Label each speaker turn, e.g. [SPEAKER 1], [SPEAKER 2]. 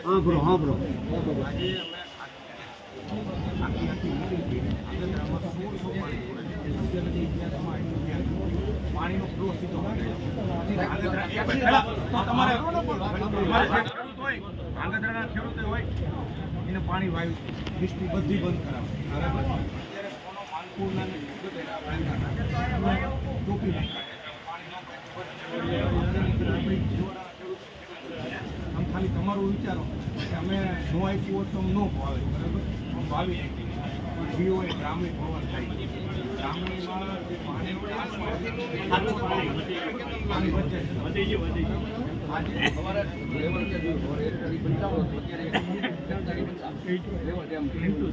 [SPEAKER 1] હા બ્રો હા બ્રો પાણીનો ફ્લો સીધો. તમારે પાણી વાયુ ડિસ્ટ્રી બધી બંધ કરાવે. બરાબર અત્યારે ટોપી આમ ખાલી તમારું વિચારો કે અમે નો આપ્યું હોત તો ન ભાવે. બરાબર? વાવી નાખી જીઓ એ ગ્રામીણ ભવન પાણીનો આટલું પાણી વધી છે. આજે અમારે લેવલ કે લેવલ પંચાવન અત્યારે